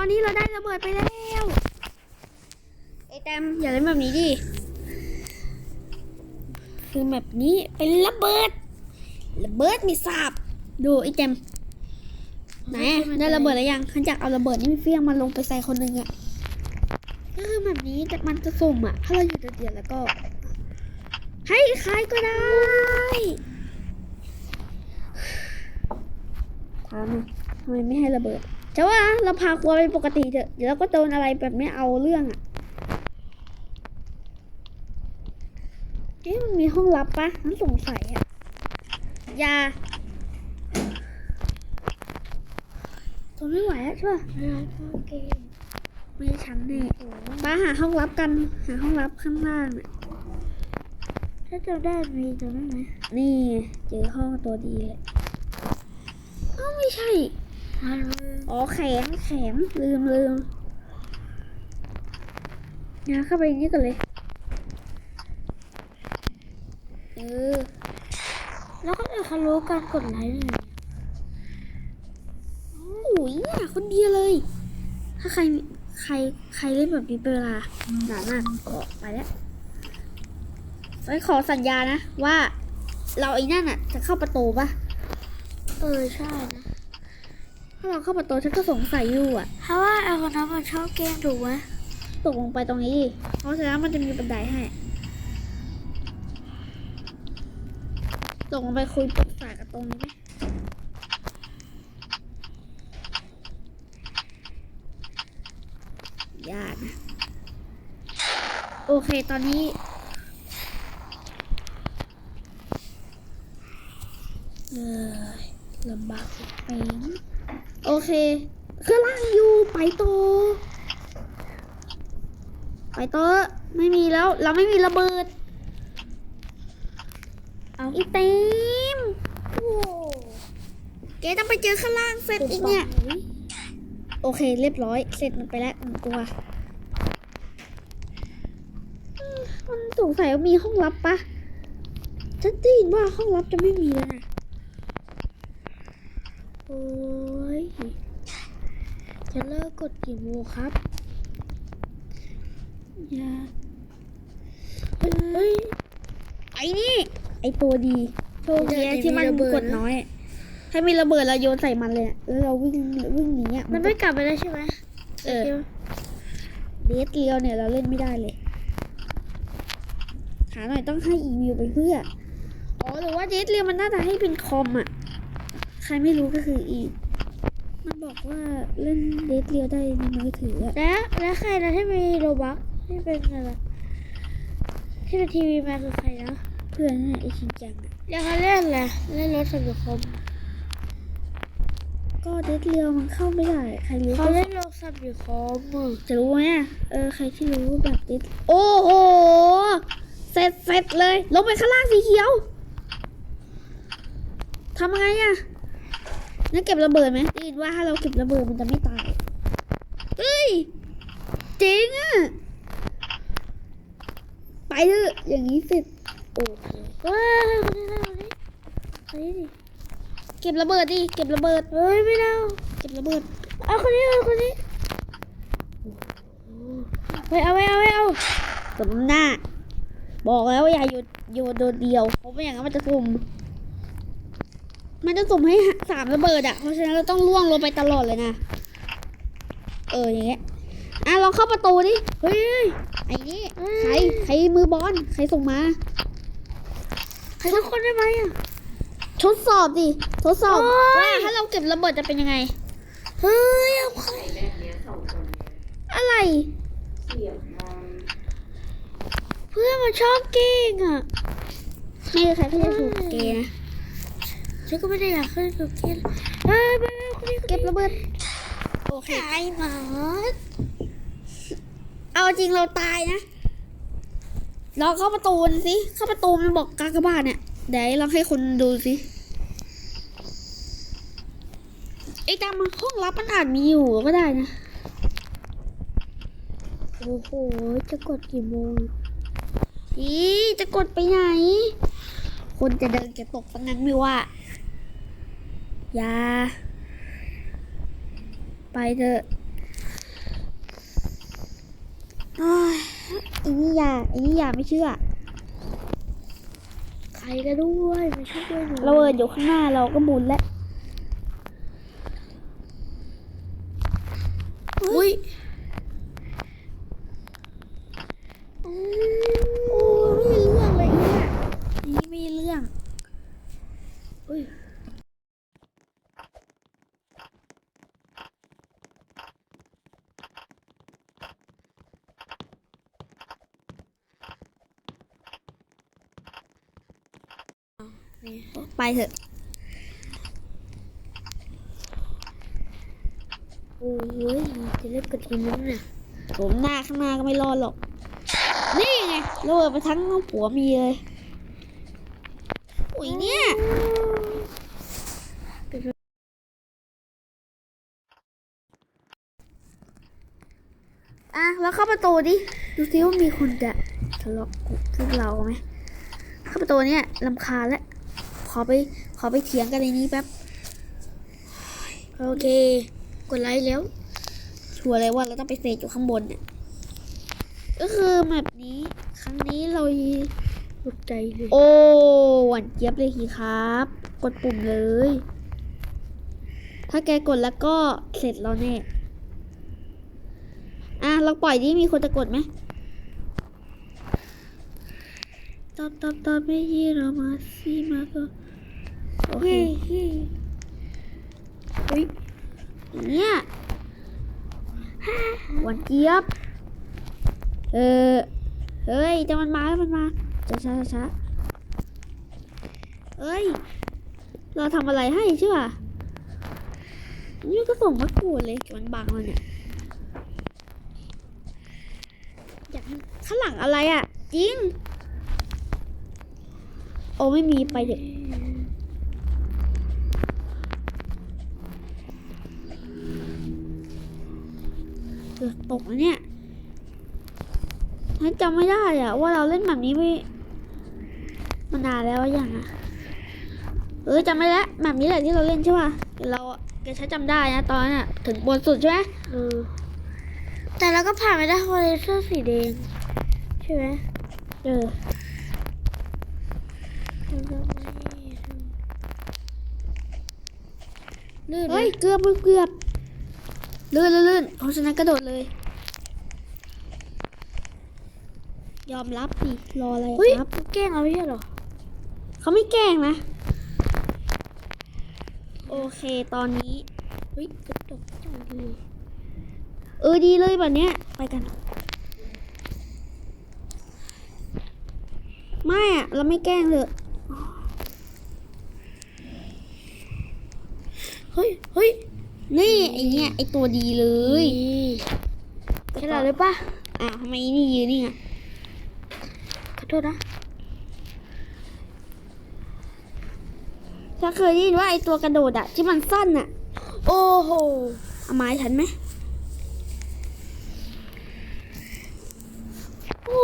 อนนี้เราได้ระเบิดไปแล้วไอ้แตมอย่าเล่นแบบนี้ดิคือแบบนี้เป็นระเบิด ระเบิดมีสาบดูไอ้แตมไหนอะได้ระเบิดแล้วยังขันจากเอาระเบิดนี่เฟี้ยงมาลงไปใส่คนหนึ่งอะก็คือแบบนี้แต่มันจะสุ่มอะถ้าเราอยู่เดียวๆแล้วก็ ให้ใครก็ได้ถามหน่อยทำไมไม่ให้ระเบิด จะว่าเราพาครัวไปปกติเถอะ เดี๋ยวเราก็โดนอะไรแบบไม่เอาเรื่องอะเอ๊ะมันมีห้องลับปะนั่นสงสัยอะอย่าทนไม่ไหวแล้วใช่ปะเกมไม่ช่ฉันแน่ป้าหาห้องลับกัน หาห้องลับข้างล่างน่ะถ้าเจำได้มีจำได้ไหมนี่เจอห้องตัวดีเลยอ้าวไม่ใช่ อ๋อแข็งแข็งลืมลืมนะเข้าไปนี่กันเลยเออแล้วก็เลยเขารู้การกดไลค์เนี่ยโอ้ยเนี่ยคนเดียวเลย ถ้าใครใครใครเล่นแบบนี้เป็นเวลาหนานมากออกไปแล้วไปขอสัญญานะว่า เราไอ้นั่นอะ จะเข้าประตูปะเออใช่นะ ถ้าเราเข้าประตูฉันก็สงสัยอยู่อะ เพราะว่าไอ้คนนั้นมันชอบเกมถูกไหมตกลงไปตรงนี้ดิเพราะฉะนั้นมันจะมีบันไดให้ ตกลงไปคุยปรึกษากันตรงนี้ไหมยากนะโอเคตอนนี้เออลำบากสุดเป่ง โอเคเครื่องล่างอยู่ไปต่อไปโตไม่มีแล้ว เราไม่มีระเบิดเอาอีเต็มโอ้เกต้องไปเจอข้างล่างเสร็จอีกเนี่ย โอเคเรียบร้อย เสร็จมันไปแล้วหนึ่งตัว มันสงสัยว่ามีห้องลับปะฉันได้ยินว่าห้องลับจะไม่มีแล้วนะโอ้ จะเลิกกดกี่โมงครับอย่าเฮ้ยไอ้นี่ ไอ้ตัวดีโชคดีนะเดี๋ยวที่มันมีระเบิดกดน้อยถ้ามีระเบิดเราโยนใส่มันเลยอะแล้วเราวิ่งวิ่งหนีอะมันไม่กลับไปได้ใช่ไหมเออเดทเรียวเนี่ยเราเล่นไม่ได้เลยหาหน่อยต้องให้อีเมลไปเพื่อ อ๋อหรือว่าเดทเรียวมันน่าจะให้เป็นคอมอะ ใครไม่รู้ก็คืออี มันบอกว่าเล่นเดทเรียวได้ในมือถืออะแล้ว แล้วใครนะที่มีโรบักที่เป็นอะไรที่เป็นทีวีแมนคือใครนะเพื่อนน่ะไอชินจังอะอยากเล่นแหละเล่นรถสังคมก็เดทเรียวมันเข้าไม่ได้ใครรู้เขาก็เล่นรถสังคมอะจะรู้ไหมอะเออใครที่รู้แบบเดทโอ้โหเสร็จเสร็จเลย ลงไปข้างล่างสีเขียวทำไงอะ นั่นเก็บระเบิดไหมได้ยินว่าถ้าเราเก็บระเบิดมันจะไม่ตาย เฮ้ยจริงอะไปเถอะอย่างนี้เสร็จโอเคเฮ้ยคนนี้คนนี้คนนี้ดิเก็บระเบิดดิ เก็บระเบิด เฮ้ยไม่เอาเก็บระเบิด เอาคนนี้เอาคนนี้ไม่เอาไม่เอาไม่เอาสมหน้า บอกแล้วว่าอย่าโยนโยนโดดเดียว เพราะไม่อย่างนั้นมันจะสุ่ม มันจะสุ่มให้สามระเบิดอะเพราะฉะนั้นเราต้องล่วงลงไปตลอดเลยนะ เอออย่างเงี้ยอะลองเข้าประตูดิ เฮ้ยไอ้นี่ใครใครมือบอลใครส่งมา ใครทุกคนได้ไหมอะทดสอบดิทดสอบโอ๊ยว่าถ้าเราเก็บระเบิดจะเป็นยังไง เฮ้ยเอาใครอะไรเพื่อนมันชอบเก่งอะไม่มีใครเขาจะถูกเกย์นะ ฉันก็ไม่ได้อยากขึ้นกับเกมเฮ้ยไปไปคนนี้เก็บระเบิดโอเคไอ้หมาเอาจริงเราตายนะลองเข้าประตูสิเข้าประตูมันบอกกากบาทเนี่ยเดี๋ยวลองให้คนดูสิไอ้ตามห้องลับมันอาจมีอยู่ก็ได้นะโอ้โหจะกดกี่โมงอีจะกดไปไหน คนจะเดินจะตกตรงนั้นไม่ว่า อย่า ไปเถอะเอ้ยอีนี่อย่าอีนี่อย่าไม่เชื่อ ใครก็ด้วยมาช่วยด้วยหนูระเบิดอยู่ข้างหน้าเราก็หมุนแล้วอุ้ย โอ้ไม่เรื่องเลยเนี่ยนี่ไม่เรื่อง อุ้ย ไปเถอะโอ้ยจะเล่นกับทีมนั้นน่ะผมหน้าข้างหน้าก็ไม่รอดหรอก นี่ไงระเบิดไปทั้งผัวมีเลยอุ้ยเนี่ยอะแล้วเข้าประตูดิ ดูซิว่ามีคนจะทะเลาะกับพวกเราไหมเข้าประตูเนี่ยลำคาแล้ว ขอไปขอไปเถียงกันในนี้แป๊บโอเค กดไลค์แล้วชัวร์เลยว่าเราต้องไปเซตอยู่ข้างบนเนี่ยก็คือแบบนี้ครั้งนี้เราตกใจเลยโอ้หวานเจี๊ยบเลยทีครับ กดปุ่มเลย ถ้าแกกดแล้วก็เสร็จแล้วแน่อะเราปล่อยดิมีคนจะกดไหมตอบตอบตอบไม่ยีเรามาซีมาก็ โอเคเฮ้ยเฮ้ยอุ้ยอย่างเนี้ยหวานเจี๊ยบ เออ เฮ้ยจะมันมาแล้วมันมาช้าช้าช้าช้าเอ้ย เราทำอะไรให้ใช่ป่ะนี่ก็ส่งมากูเลยมันบังเราเนี่ยอยากให้ข้างหลังอะไรอะ จริง โอ้ไม่มีไปเด็กเกือบตกแล้วเนี่ยฉันจำไม่ได้อะว่าเราเล่นแบบนี้ไม่มานานแล้วอะอย่างอะเออจำไม่ได้แล้วแบบนี้แหละที่เราเล่นใช่ป่ะเดี๋ยวเราแกใช้จำได้นะตอนนั้นอะถึงบนสุดใช่ไหมเออแต่เราก็ผ่านไปได้เพราะเลเซอร์สีแดงใช่ไหมเออลื่นเฮ้ยเกือบเกือบ ลื่นลื่นลื่นเพราะฉะนั้นกระโดดเลย ยอมรับดิรออะไรเฮ้ยครับแกล้งเราไม่ใช่เหรอเขาไม่แกล้งนะ โอเคตอนนี้เฮ้ยกระตกจังเลยเออดีเลยแบบเนี้ยไปกัน ไม่อะเราไม่แกล้งเลยเฮ้ยเฮ้ย นี่ไอเนี้ยไอตัวดีเลยขนาดเลยปะอะทำไมนี่ยืนนี่ไงขอโทษนะถ้าเคยได้ยินว่าไอตัวกระโดดอะที่มันสั้นอะโอ้โหเอาไม้ฉันไหมโอ้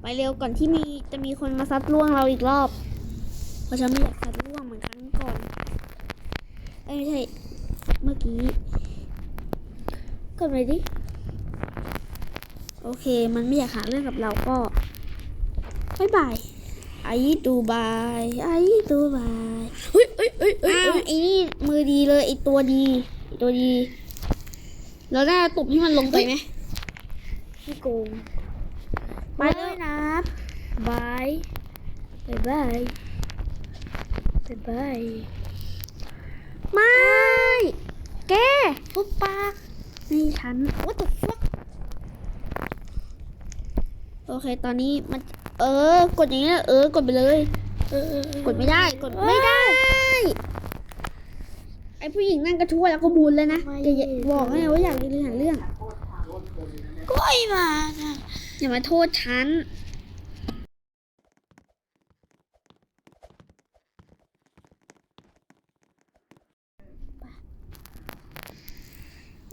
ไปเร็วก่อนที่มีจะมีคนมาซัดล่วงเราอีกรอบเพ ราะฉันไม่อยากซัดล่วงเหมือนครั้งก่อนเอ้ยไม่ใช่เมื่อกี้กดไปดิ โอเค มันไม่อยากหาเรื่องกับเราก็บายบายไอ้ดูบายไอ้ดูบายเฮ้ยเฮ้ยเฮ้ยเฮ้ยอ้าวเฮ้ยไอ้นี่มือดีเลยไอ้ตัวดีไอ้ตัวดี เราได้ตบให้มันลงไปไหมพี่โกงไปเลยนะบายบายบาย บายบายไม่แกพุบปากนี่ฉัน what the fuck โอเคตอนนี้มัน เออ กดอย่างนี้เออกดไปเลย เออกดไม่ได้กดไม่ได้ ไอผู้หญิงนั่งกระทั่วแล้วก็บูนเลยนะอย่าบอกให้ว่าอยากเรื่องเรื่องก็ไอ้มาอย่ามาโทษฉัน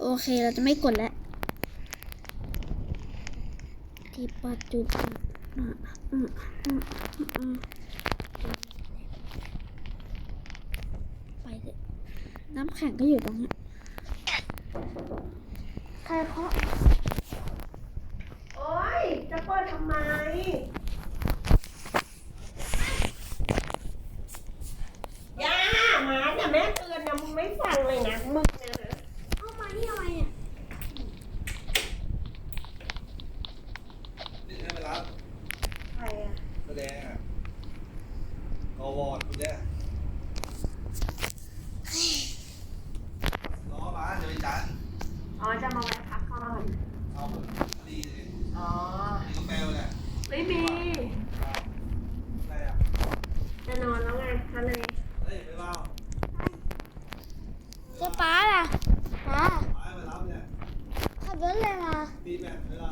อเคเราจะไม่กดแล้วที่ปัจจุบันอะอะอะอะไปเถอะน้ำแข็งก็อยู่ตรงนี้นรเคาะโอ๊ยจะเปิดทำไมย่าหมาเนี่ยแม่เตือนนะมึงไม่ฟังเลยนะมึงเนี่ยนะ เข้ามานี่ทำไมเนี่ย นี่ให้ไปรับ ใครอะ แสดงอะกวอดคุณเนี่ยล้อมาเดี๋ยวไปจัน อ๋อ จะมาแวะพักก่อน เอาดีเลย อ๋อ ดีกาแฟเนี่ย ไม่มีอะไรอะจะนอนแล้วไงทะเลเฮ้ยไม่เล่าเจ๊ป้าล่ะป้าไม้มารับเนี่ยขับรถอะไรมาตีแม่ไม่เล่า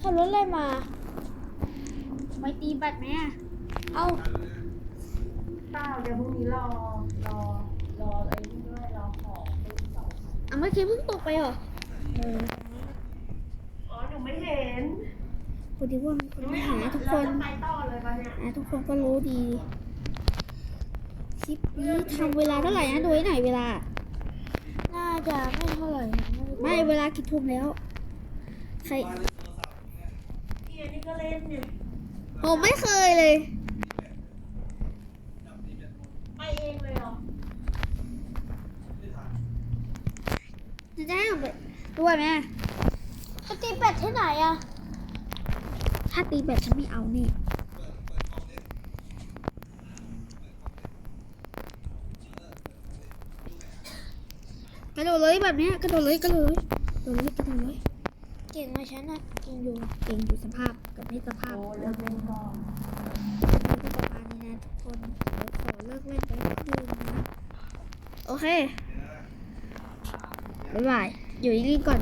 ขับรถอะไรมาไม่ตีแบตไหมอะเอาจันเนี่ยเปล่าเดี๋ยวพรุ่งนี้รอ รอ รอไอ้นี่ด้วย รอของเป็นสองอะเมื่อกี้เพิ่งตกไปเหรอ อ๋อ หนูไม่เห็น พอดีว่ามีคนมาหาทุกคนเราจะไปต่อเลยปะเนี่ยอะทุกคนก็รู้ดี คลิปนี้ทำเวลาเท่าไหร่นะดูให้หน่อยเวลา น่าจะไม่เท่าไหร่นะไม่เวลากี่ทุ่มแล้ว ใครมาเล่นโทรศัพท์เนี่ยพี่อันนี้ก็เล่นเนี่ยผมไม่เคยเลยจับตีแม่ไปเองเลยเหรอไม่ทันจะได้เอาไปด้วยไหมไปตีเป็ดที่ไหนอะ ถ้าตีแบตฉันไม่เอานี่กระโดดเลยแบบนี้กระโดดเลยกระโดดเลยกระโดดเลยกระโดดเลยเก่งมาฉันอะเก่งอยู่เก่งอยู่สภาพกับไม่สภาพโอ้เลิกเล่นก่อนก็ประมาณนี้นะทุกคนเดี๋ยวขอเลิกเล่นไปคืนนะโอเคบ๊ายบายอยู่นิ่งๆก่อน